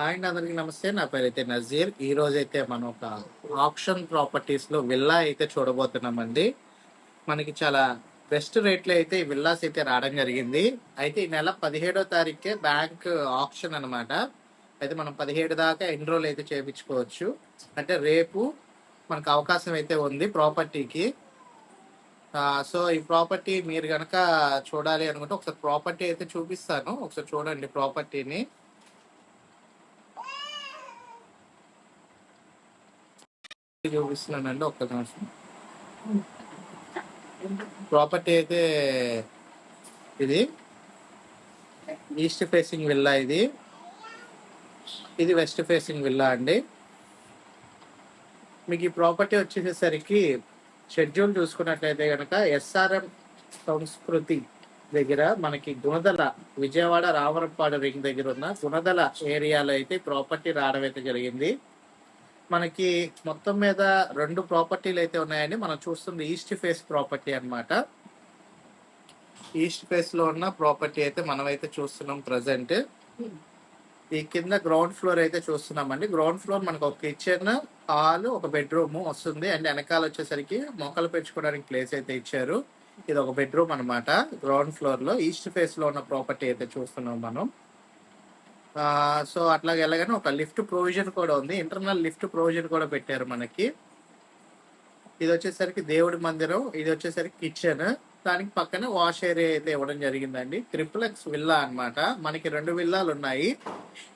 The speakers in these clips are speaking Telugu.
హాయ్ అండి అందరికీ నమస్తే. నా పేరు అయితే నజీర్. ఈ రోజు అయితే మనం ఒక ఆప్షన్ ప్రాపర్టీస్లో విల్లా అయితే చూడబోతున్నామండి. మనకి చాలా బెస్ట్ రేట్లో అయితే ఈ విల్లాస్ అయితే రావడం జరిగింది. అయితే ఈ నెల పదిహేడో తారీఖే బ్యాంక్ ఆప్షన్ అనమాట అయితే మనం పదిహేడు దాకా ఎన్రోల్ అయితే చేయించుకోవచ్చు. అంటే రేపు మనకు అవకాశం అయితే ఉంది ప్రాపర్టీకి. సో ఈ ప్రాపర్టీ మీరు కనుక చూడాలి అనుకుంటే ఒకసారి ప్రాపర్టీ అయితే చూపిస్తాను. ఒకసారి చూడండి ప్రాపర్టీని. చూపిస్తున్నానండి ఒక్క నిమిషం. ప్రాపర్టీ అయితే ఇది. ఈస్ట్ ఫేసింగ్ విల్లా ఇది. ఇది వెస్ట్ ఫేసింగ్ విల్లా అండి. మీకు ఈ ప్రాపర్టీ వచ్చేసేసరికి షెడ్యూల్ చూసుకున్నట్లయితే కనుక ఎస్ఆర్ఎం సంస్కృతి దగ్గర మనకి గుణదల విజయవాడ రామరపాడు రింగ్ దగ్గర ఉన్న గుణదల ఏరియాలో అయితే ప్రాపర్టీ రావడం అయితే జరిగింది. మనకి మొత్తం మీద రెండు ప్రాపర్టీలు అయితే ఉన్నాయండి. మనం చూస్తుంది ఈస్ట్ ఫేస్ ప్రాపర్టీ అన్నమాట. ఈస్ట్ ఫేస్లో ఉన్న ప్రాపర్టీ అయితే మనం అయితే చూస్తున్నాం ప్రజెంట్. ఈ కింద గ్రౌండ్ ఫ్లోర్ అయితే చూస్తున్నామండి. గ్రౌండ్ ఫ్లోర్ మనకు ఒక కిచెన్ హాల్ ఒక బెడ్రూమ్ వస్తుంది. అండ్ వెనకాల వచ్చేసరికి మొక్కలు పెంచుకోవడానికి ప్లేస్ అయితే ఇచ్చారు. ఇది ఒక బెడ్రూమ్ అన్నమాట. గ్రౌండ్ ఫ్లోర్లో ఈస్ట్ ఫేస్లో ఉన్న ప్రాపర్టీ అయితే చూస్తున్నాం మనం. సో అట్లాగే వెళ్ళగానే ఒక లిఫ్ట్ ప్రొవిజన్ కూడా ఉంది. ఇంటర్నల్ లిఫ్ట్ ప్రొవిజన్ కూడా పెట్టారు మనకి. ఇది వచ్చేసరికి దేవుడి మందిరం ఇది వచ్చేసరికి కిచెన్. దానికి పక్కన వాష్ ఏరియా అయితే ఇవ్వడం జరిగిందండి. ట్రిప్లెక్స్ విల్లా అన్నమాట. మనకి రెండు విల్లాలు ఉన్నాయి.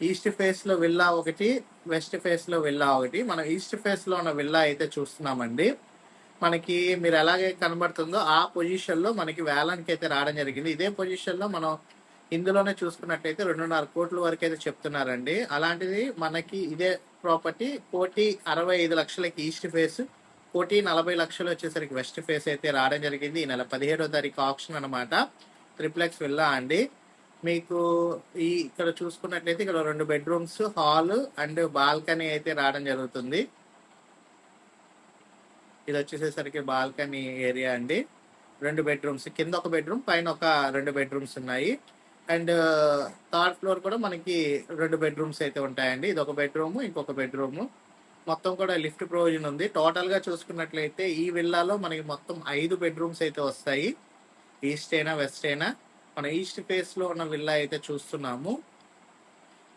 ఈస్ట్ ఫేస్లో విల్లా ఒకటి వెస్ట్ ఫేస్లో విల్లా ఒకటి. మనం ఈస్ట్ ఫేస్లో ఉన్న విల్లా అయితే చూస్తున్నామండి. మనకి మీరు ఎలాగే కనబడుతుందో ఆ పొజిషన్లో మనకి వేలానికి అయితే రావడం జరిగింది. ఇదే పొజిషన్లో మనం ఇందులోనే చూసుకున్నట్టయితే రెండున్నర కోట్ల వరకు అయితే చెప్తున్నారండి. అలాంటిది మనకి ఇదే ప్రాపర్టీ కోటి అరవై ఐదు లక్షలకి ఈస్ట్ ఫేస్ కోటి నలభై లక్షలు వచ్చేసరికి వెస్ట్ ఫేస్ అయితే రావడం జరిగింది. ఈ నెల పదిహేడో తారీఖు ఆప్షన్ అనమాట త్రిప్లెక్స్ విల్లా అండి. మీకు ఈ ఇక్కడ చూసుకున్నట్లయితే ఇక్కడ రెండు బెడ్రూమ్స్ హాల్ అండ్ బాల్కనీ అయితే రావడం జరుగుతుంది. ఇది వచ్చేసేసరికి బాల్కనీ ఏరియా అండి. రెండు బెడ్రూమ్స్ కింద ఒక బెడ్రూమ్ పైన ఒక రెండు బెడ్రూమ్స్ ఉన్నాయి. అండ్ థర్డ్ ఫ్లోర్ కూడా మనకి రెండు బెడ్రూమ్స్ అయితే ఉంటాయండి. ఇది ఒక బెడ్రూమ్ ఇంకొక బెడ్రూమ్. మొత్తం కూడా లిఫ్ట్ ప్రొవిజన్ ఉంది. టోటల్గా చూసుకున్నట్లయితే ఈ విల్లాలో మనకి మొత్తం ఐదు బెడ్రూమ్స్ అయితే వస్తాయి. ఈస్ట్ అయినా వెస్ట్ అయినా. మన ఈస్ట్ ఫేస్లో ఉన్న విల్లా అయితే చూస్తున్నాము.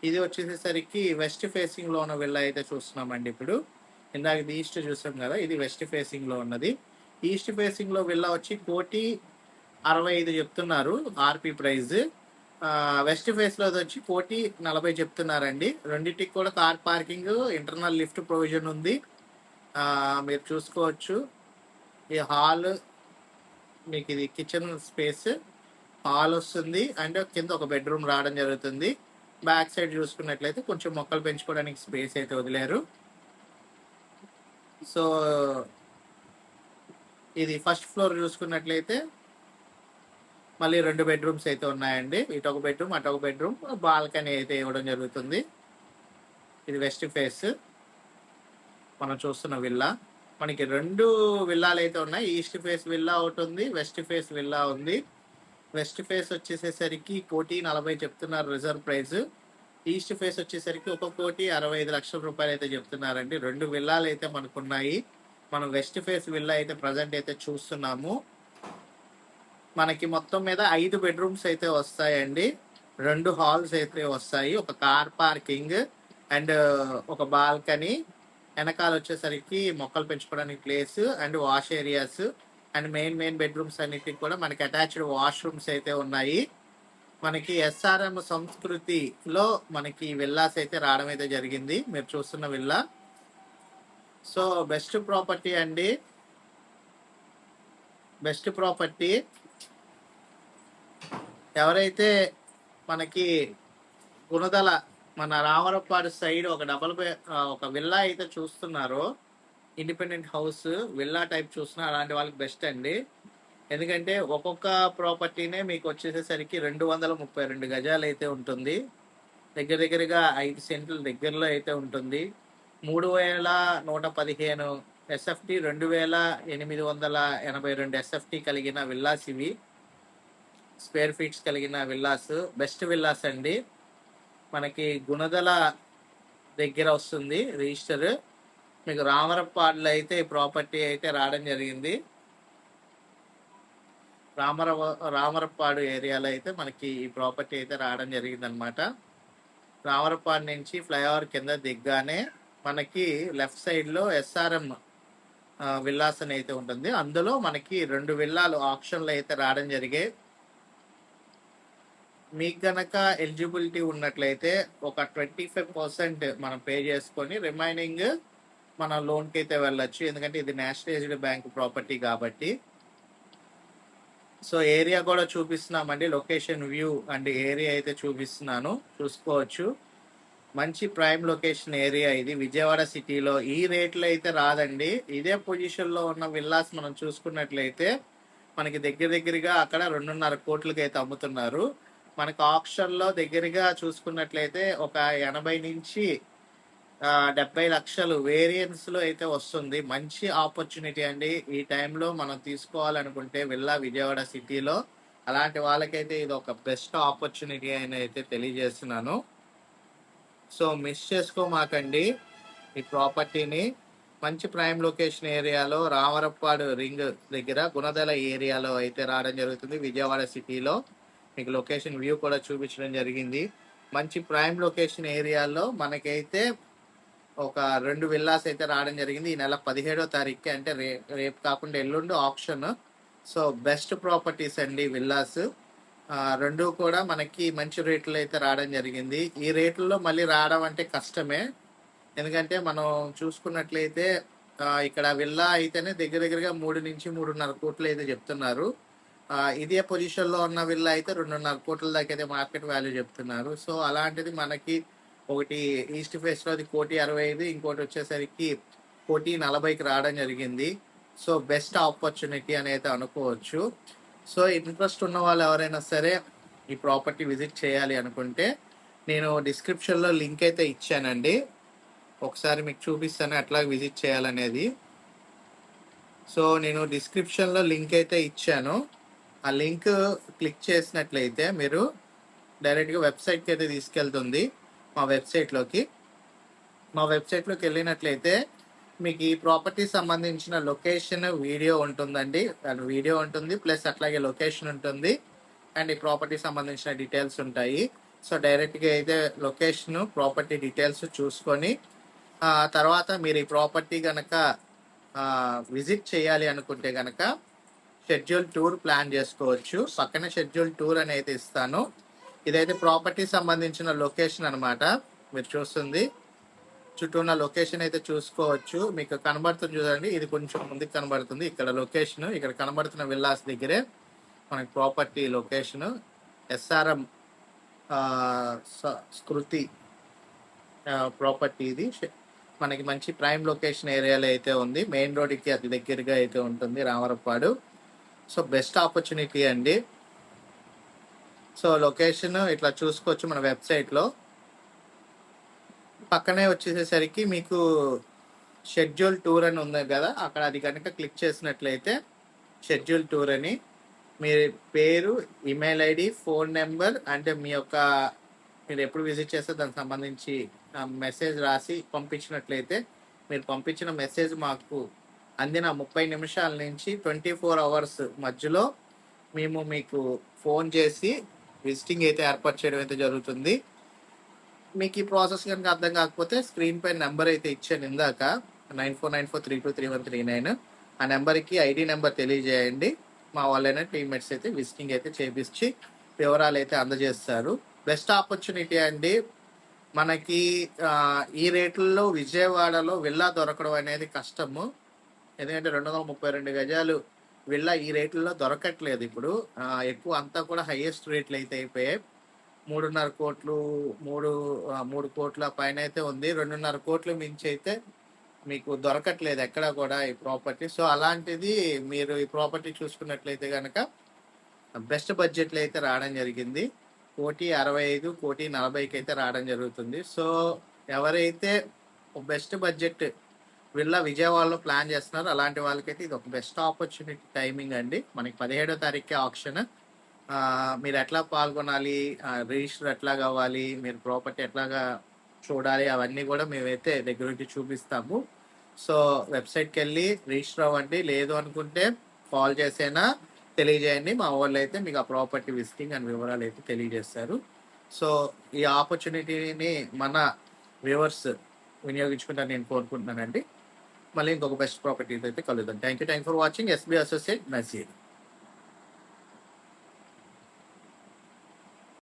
ఇది వచ్చేసేసరికి వెస్ట్ ఫేసింగ్లో ఉన్న విల్లా అయితే చూస్తున్నామండి ఇప్పుడు. ఇందాక ఇది ఈస్ట్ చూసాం కదా ఇది వెస్ట్ ఫేసింగ్లో ఉన్నది. ఈస్ట్ ఫేసింగ్లో విల్లా వచ్చి కోటి అరవై ఐదు చెప్తున్నారు ఆర్పి ప్రైజ్ వెస్ట్ ఫేస్లో వచ్చి కోటి నలభై చెప్తున్నారండి. రెండింటికి కూడా car parking internal lift provision ఉంది. మీరు చూసుకోవచ్చు. ఈ హాల్ మీకు ఇది కిచెన్ స్పేస్. హాల్ వస్తుంది. అండ్ కింద ఒక బెడ్రూమ్ రావడం జరుగుతుంది. బ్యాక్ సైడ్ చూసుకున్నట్లయితే కొంచెం మొక్కలు పెంచుకోవడానికి స్పేస్ అయితే వదిలేరు. సో ఇది ఫస్ట్ ఫ్లోర్ చూసుకున్నట్లయితే మళ్ళీ రెండు బెడ్రూమ్స్ అయితే ఉన్నాయండి. ఇటు ఒక బెడ్రూమ్ అటు ఒక బెడ్రూమ్ బాల్కనీ అయితే ఇవ్వడం జరుగుతుంది. ఇది వెస్ట్ ఫేస్ మనం చూస్తున్న విల్లా మనకి రెండు విల్లాలు అయితే ఉన్నాయి. ఈస్ట్ ఫేస్ విల్లా ఒకటి ఉంది వెస్ట్ ఫేస్ విల్లా ఉంది. వెస్ట్ ఫేస్ వచ్చేసేసరికి కోటి నలభై చెప్తున్నారు రిజర్వ్ ప్రైస్ ఈస్ట్ ఫేస్ వచ్చేసరికి ఒక కోటి అరవై ఐదు లక్షల రూపాయలు అయితే చెప్తున్నారండి. రెండు విల్లాలు అయితే మనకున్నాయి మనం వెస్ట్ ఫేస్ విల్లా అయితే ప్రజెంట్ అయితే చూస్తున్నాము. మనకి మొత్తం మీద ఐదు బెడ్రూమ్స్ అయితే వస్తాయండి. రెండు హాల్స్ అయితే వస్తాయి. ఒక కార్ పార్కింగ్ అండ్ ఒక బాల్కనీ. వెనకాల వచ్చేసరికి మొక్కలు పెంచుకోవడానికి place and wash areas and main main bedrooms అన్నిటికి కూడా మనకి అటాచ్డ్ వాష్రూమ్స్ అయితే ఉన్నాయి. మనకి ఎస్ఆర్ఎం సంస్కృతిలో మనకి విల్లాస్ అయితే రావడం అయితే జరిగింది. మీరు చూస్తున్న విల్లా. సో బెస్ట్ ప్రాపర్టీ అండి. బెస్ట్ ప్రాపర్టీ ఎవరైతే మనకి గుణదల మన రామరపాడు సైడ్ ఒక డబల్ ఒక విల్లా అయితే చూస్తున్నారో ఇండిపెండెంట్ హౌస్ విల్లా టైప్ చూస్తున్నారు. అలాంటి వాళ్ళకి బెస్ట్ అండి. ఎందుకంటే ఒక్కొక్క ప్రాపర్టీనే మీకు వచ్చేసేసరికి రెండు వందల ముప్పై రెండు గజాలు అయితే ఉంటుంది. దగ్గర దగ్గరగా ఐదు సెంట్లు దగ్గరలో అయితే ఉంటుంది. మూడు వేల నూట పదిహేను ఎస్ఎఫ్టి రెండు వేల ఎనిమిది వందల ఎనభై రెండు ఎస్ఎఫ్టి కలిగిన విల్లాస్ ఇవి. స్క్వేర్ ఫీట్స్ కలిగిన విల్లాస్ బెస్ట్ విల్లాస్ అండి. మనకి గుణదల దగ్గర వస్తుంది రిజిస్టర్. మీకు రామరపాడులో అయితే ప్రాపర్టీ అయితే రావడం జరిగింది. రామర రామరపాడు ఏరియాలో అయితే మనకి ఈ ప్రాపర్టీ అయితే రావడం జరిగింది అనమాట రామరపాడు నుంచి ఫ్లైఓవర్ కింద దిగ్గానే మనకి లెఫ్ట్ సైడ్లో ఎస్ఆర్ఎం విల్లాస్ అని అయితే ఉంటుంది. అందులో మనకి రెండు విల్లాలు ఆప్షన్లు అయితే రావడం జరిగాయి మీకు గనక ఎలిజిబిలిటీ ఉన్నట్లయితే ఒక ట్వంటీ ఫైవ్ పర్సెంట్ మనం పే చేసుకొని రిమైనింగ్ మన లోన్కి అయితే వెళ్ళొచ్చు. ఎందుకంటే ఇది నేషనలైజ్డ్ బ్యాంక్ ప్రాపర్టీ కాబట్టి. సో ఏరియా కూడా చూపిస్తున్నామండి. లొకేషన్ వ్యూ అండ్ ఏరియా అయితే చూపిస్తున్నాను. చూసుకోవచ్చు. మంచి ప్రైమ్ లొకేషన్ ఏరియా ఇది. విజయవాడ సిటీలో. ఈ రేట్లో అయితే రాదండి. ఇదే పొజిషన్లో ఉన్న విల్లాస్ మనం చూసుకున్నట్లయితే మనకి దగ్గర దగ్గరగా అక్కడ రెండున్నర కోట్లకి అయితే అమ్ముతున్నారు. మనకు ఆప్షన్లో దగ్గరగా చూసుకున్నట్లయితే ఒక ఎనభై నుంచి డెబ్బై లక్షలు వేరియన్స్లో అయితే వస్తుంది. మంచి ఆపర్చునిటీ అండి. ఈ టైంలో మనం తీసుకోవాలనుకుంటే విల్లా విజయవాడ సిటీలో అలాంటి వాళ్ళకైతే ఇది ఒక బెస్ట్ ఆపర్చునిటీ అని అయితే తెలియజేస్తున్నాను. సో మిస్ చేసుకోమాకండి ఈ ప్రాపర్టీని మంచి ప్రైమ్ లొకేషన్ ఏరియాలో రామరప్పాడు రింగ్ దగ్గర గుణదల ఏరియాలో అయితే రావడం జరుగుతుంది విజయవాడ సిటీలో. మీకు లొకేషన్ వ్యూ కూడా చూపించడం జరిగింది. మంచి ప్రైమ్ లొకేషన్ ఏరియాలో మనకైతే ఒక రెండు విల్లాస్ అయితే రావడం జరిగింది. ఈ నెల పదిహేడో తారీఖుకి అంటే రే రేపు కాకుండా ఎల్లుండి ఆప్షన్ సో బెస్ట్ ప్రాపర్టీస్ అండి విల్లాస్ రెండు కూడా మనకి మంచి రేట్లు అయితే రావడం జరిగింది. ఈ రేట్లలో మళ్ళీ రావడం అంటే కష్టమే. ఎందుకంటే మనం చూసుకున్నట్లయితే ఇక్కడ విల్లా అయితేనే దగ్గర దగ్గరగా మూడు నుంచి మూడున్నర కోట్లు అయితే చెప్తున్నారు. ఇదే పొజిషన్లో ఉన్న విల్లా అయితే రెండున్నర కోట్ల దాకా అయితే మార్కెట్ వాల్యూ చెప్తున్నారు. సో అలాంటిది మనకి ఒకటి ఈస్ట్ ఫేస్లో అది కోటి అరవై ఐదు ఇంకోటి వచ్చేసరికి కోటి నలభైకి రావడం జరిగింది. సో బెస్ట్ ఆపర్చునిటీ అని అయితే అనుకోవచ్చు. సో ఇంట్రెస్ట్ ఉన్న వాళ్ళు ఎవరైనా సరే ఈ ప్రాపర్టీ విజిట్ చేయాలి అనుకుంటే నేను డిస్క్రిప్షన్లో లింక్ అయితే ఇచ్చానండి. ఒకసారి మీకు చూపిస్తాను ఎట్లా విజిట్ చేయాలనేది. సో నేను డిస్క్రిప్షన్లో లింక్ అయితే ఇచ్చాను. ఆ లింక్ క్లిక్ చేసినట్లయితే మీరు డైరెక్ట్గా వెబ్సైట్కి అయితే తీసుకెళ్తుంది మా వెబ్సైట్లోకి. మా వెబ్సైట్లోకి వెళ్ళినట్లయితే మీకు ఈ ప్రాపర్టీ సంబంధించిన లొకేషన్ వీడియో ఉంటుందండి. అండ్ వీడియో ఉంటుంది ప్లస్ అట్లాగే లొకేషన్ ఉంటుంది. అండ్ ఈ ప్రాపర్టీ సంబంధించిన డీటెయిల్స్ ఉంటాయి. సో డైరెక్ట్గా అయితే లొకేషన్ ప్రాపర్టీ డీటెయిల్స్ చూసుకొని తర్వాత మీరు ఈ ప్రాపర్టీ కనుక విజిట్ చేయాలి అనుకుంటే కనుక షెడ్యూల్ టూర్ ప్లాన్ చేసుకోవచ్చు. పక్కన షెడ్యూల్ టూర్ అని అయితే ఇస్తాను. ఇదైతే ప్రాపర్టీ సంబంధించిన లొకేషన్ అన్నమాట. మీరు చూస్తుంది. చుట్టూ ఉన్న లొకేషన్ అయితే చూసుకోవచ్చు. మీకు కనబడుతుంది చూడండి. ఇది కొంచెం ముందుకు కనబడుతుంది. ఇక్కడ లొకేషన్. ఇక్కడ కనబడుతున్న విల్లాస్ దగ్గరే మనకి ప్రాపర్టీ లొకేషన్. ఎస్ఆర్ఎం స్కృతి ప్రాపర్టీ ఇది. మనకి మంచి ప్రైమ్ లొకేషన్ ఏరియాలో అయితే ఉంది. మెయిన్ రోడ్కి అతి దగ్గరగా అయితే ఉంటుంది రామరపాడు సో బెస్ట్ ఆపర్చునిటీ అండి. సో లొకేషన్ ఇట్లా చూసుకోవచ్చు మన వెబ్సైట్లో పక్కనే వచ్చేసేసరికి మీకు షెడ్యూల్ టూర్ అని ఉంది కదా అక్కడ అది కనుక క్లిక్ చేసినట్లయితే షెడ్యూల్ టూర్ అని. మీ పేరు ఈమెయిల్ ఐడి ఫోన్ నెంబర్ అంటే మీ యొక్క మీరు ఎప్పుడు విజిట్ చేస్తే దానికి సంబంధించి మెసేజ్ రాసి పంపించినట్లయితే మీరు పంపించిన మెసేజ్ మాకు అందిన ముప్పై నిమిషాల నుంచి ట్వంటీ ఫోర్ అవర్స్ మధ్యలో మేము మీకు ఫోన్ చేసి విజిటింగ్ అయితే ఏర్పాటు చేయడం అయితే జరుగుతుంది. మీకు ఈ ప్రాసెస్ కనుక అర్థం కాకపోతే స్క్రీన్ పై నెంబర్ అయితే ఇచ్చాను ఇందాక nine four nine four three two three one three nine. ఆ నెంబర్కి ఐడి నెంబర్ తెలియజేయండి. మా వాళ్ళైనా టీమ్మేట్స్ అయితే విజిటింగ్ అయితే చేపించి వివరాలు అయితే అందజేస్తారు. బెస్ట్ ఆపర్చునిటీ అండి. మనకి ఈ రేట్లలో విజయవాడలో విల్లా దొరకడం అనేది కష్టము. ఎందుకంటే రెండు వందల ముప్పై రెండు గజాలు విల్లా ఈ రేట్లలో దొరకట్లేదు ఇప్పుడు. ఎక్కువ అంతా కూడా హైయెస్ట్ రేట్లు అయితే అయిపోయాయి. మూడున్నర కోట్లు మూడు మూడు కోట్ల పైన అయితే ఉంది. రెండున్నర కోట్లు మించి అయితే మీకు దొరకట్లేదు ఎక్కడ కూడా ఈ ప్రాపర్టీ సో అలాంటిది మీరు ఈ ప్రాపర్టీ చూసుకున్నట్లయితే కనుక బెస్ట్ బడ్జెట్లో అయితే రావడం జరిగింది. కోటి అరవై ఐదు కోటి నలభైకి అయితే రావడం జరుగుతుంది. సో ఎవరైతే బెస్ట్ బడ్జెట్ విల్లా విజయవాడలో ప్లాన్ చేస్తున్నారు. అలాంటి వాళ్ళకైతే ఇది ఒక బెస్ట్ ఆపర్చునిటీ టైమింగ్ అండి. మనకి పదిహేడో తారీఖుకే ఆప్షన్ మీరు ఎట్లా పాల్గొనాలి? రిజిస్టర్ ఎట్లా కావాలి? మీరు ప్రాపర్టీ ఎట్లాగా చూడాలి? అవన్నీ కూడా మేమైతే దగ్గర నుంచి చూపిస్తాము. సో వెబ్సైట్కి వెళ్ళి రిజిస్టర్ అవ్వండి. లేదు అనుకుంటే కాల్ చేసైనా తెలియజేయండి. మా వాళ్ళు అయితే మీకు ఆ ప్రాపర్టీ విజిటింగ్ అండ్ వివరాలు అయితే తెలియజేస్తారు. సో ఈ ఆపర్చునిటీని మన వ్యూవర్స్ వినియోగించుకుంటారని నేను కోరుకుంటున్నానండి. మళ్ళీ ఇంకొక బెస్ట్ ప్రాపర్టీస్ అయితే కలుద్దాం thank you thank for watching SB associate message